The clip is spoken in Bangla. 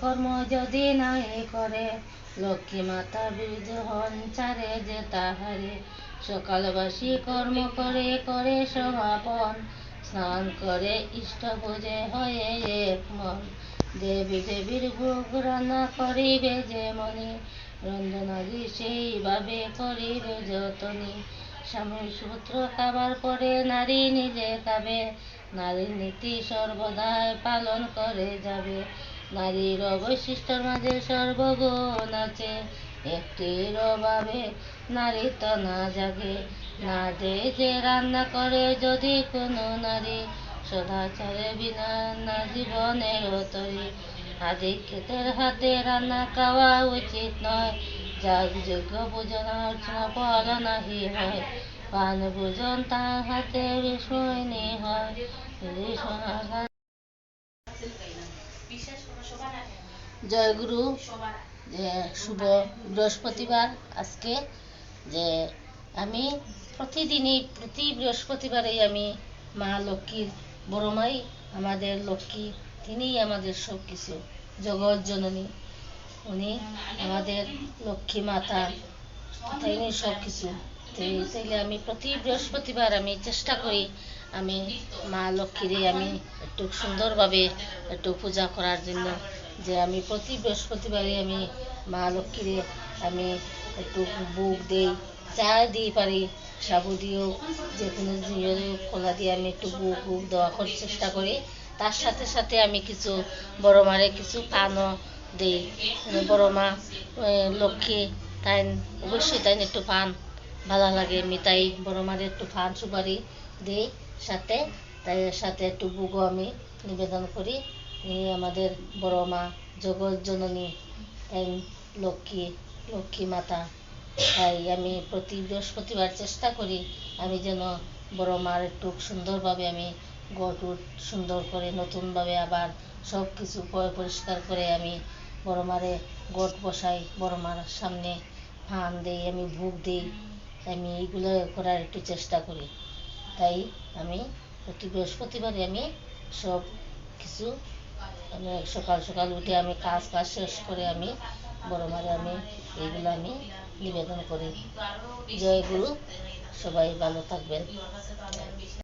কর্ম যদি নাই করে, লক্ষ্মী মাতা বীজ হন চারে যে তাহারে। সকালবাসী কর্ম করে করে সমাপন। স্নান করে, ইষ্ট পূজে হয়ে এক মন। দেবী দেবীর ভোগ রান্না করিবে যে মনে। রঞ্জনাদি সেইভাবে করিবে যতনি। স্বামী সূত্র খাবার পরে নারী নিজে খাবে। নারীর নীতি সর্বদাই পালন করে যাবে। নারীর অবশিষ্টর মাঝে সর্বগুণ আছে। একটির অভাবে নারী তো না জাগে। না যে যে রান্না করে যদি কোনো নারী, সদাচারে বিনা না জীবনের তরি আধিক্যতের হাতে রান্না খাওয়া উচিত নয়। যাগ যোগ্য পূজন অর্চনা ফল নাহি হয়। পান ভোজন তার হাতে বিস্ময়নী হয়। ঋষণাঘাত জয় গুরু যে শুভ বৃহস্পতিবার আজকে, যে আমি প্রতিদিনই, প্রতি বৃহস্পতিবারেই আমি মা লক্ষ্মীর বড় মাই আমাদের লক্ষ্মী, তিনিই আমাদের সব কিছু জগৎ জননী। উনি আমাদের লক্ষ্মী মাতা তিনি সব কিছু তাইলে আমি প্রতি বৃহস্পতিবার আমি চেষ্টা করি আমি মা লক্ষ্মীরে আমি একটু সুন্দরভাবে একটু পূজা করার জন্য। যে আমি প্রতি বৃহস্পতিবারে আমি মা লক্ষ্মীরে আমি একটু বুক দিই, চা দিই পারি, সাবু দিয়েও যে কোনো কলা দিয়ে আমি একটু বুক বুক দেওয়া করার চেষ্টা করি। তার সাথে সাথে আমি কিছু বড় মারে কিছু পানও দিই। বড় মা লক্ষ্মী তাই অবশ্যই তাই একটু পান, ভালো লাগে, আমি তাই বড় মারে একটু পান, সুপারি দিই সাথে। তাই সাথে একটু বুকও আমি নিবেদন করি। ইনি আমাদের বড় মা জগৎ জননী, তাই লক্ষ্মী লক্ষ্মী মাতা। তাই আমি প্রতি বৃহস্পতিবার চেষ্টা করি আমি যেন বড় মার একটু সুন্দরভাবে আমি গটুট সুন্দর করে নতুনভাবে আবার সব কিছু পরিষ্কার করে আমি বড় মারে গট বসাই, বড় মার সামনে ফান দিই, আমি ভোগ দিই, আমি এইগুলো করার একটু চেষ্টা করি। তাই আমি প্রতি বৃহস্পতিবারে আমি সব কিছু আমি সকাল সকাল উঠে আমি কাজ কাজ শেষ করে আমি, বড় মারে আমি এইগুলো আমি নিবেদন করি। জয় গুরু, সবাই ভালো থাকবেন।